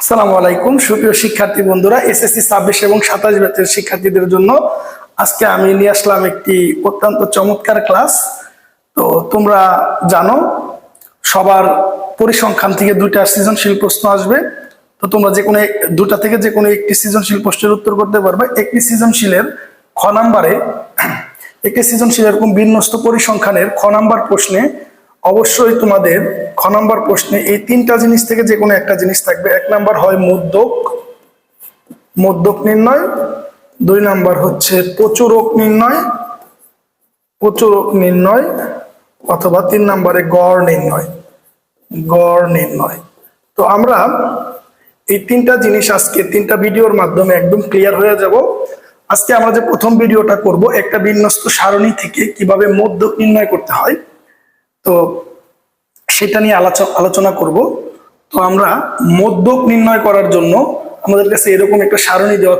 আসসালামু আলাইকুম। সুপ্রিয় শিক্ষার্থী বন্ধুরা, এসএসসি ছাব্বিশ এবং সাতাশ ব্যাচের শিক্ষার্থীদের জন্য আজকে আমি নিয়ে আসলাম একটি অত্যন্ত চমৎকার ক্লাস। তো তোমরা জানো, সবার পরিসংখ্যান থেকে দুইটা সৃজনশীল প্রশ্ন আসবে। তো তোমরা যে কোনো দুটা থেকে যে কোনো একটি সৃজনশীল প্রশ্নের উত্তর করতে পারবে। একটি সৃজনশীলের খ নাম্বারে, একটি সৃজনশীল এরকম বিন্যস্ত পরিসংখ্যানের খ নাম্বার প্রশ্নে অবশ্যই তোমাদের খ নম্বর প্রশ্নে এই তিনটা জিনিস থেকে যে কোনো একটা জিনিস থাকবে। এক নাম্বার হয় মধ্যক মধ্যক নির্ণয়। দুই নাম্বার হচ্ছে প্রচুরক নির্ণয় প্রচুরক নির্ণয়, অথবা তিন নম্বরে গড় নির্ণয় গড় নির্ণয়। তো আমরা এই তিনটা জিনিস আজকে, তিনটা ভিডিওর মাধ্যমে একদম ক্লিয়ার হয়ে যাব। আজকে আমরা যে প্রথম ভিডিওটা করব, একটা বিন্যস্ত সারণী থেকে কীভাবে মধ্যক নির্ণয় করতে হয়। তো সেটা নিয়ে আলোচ- আলোচনা করব। তো আমরা মধ্যক নির্ণয় করার জন্য আমাদের কাছে এরকম একটা সারণী দেওয়া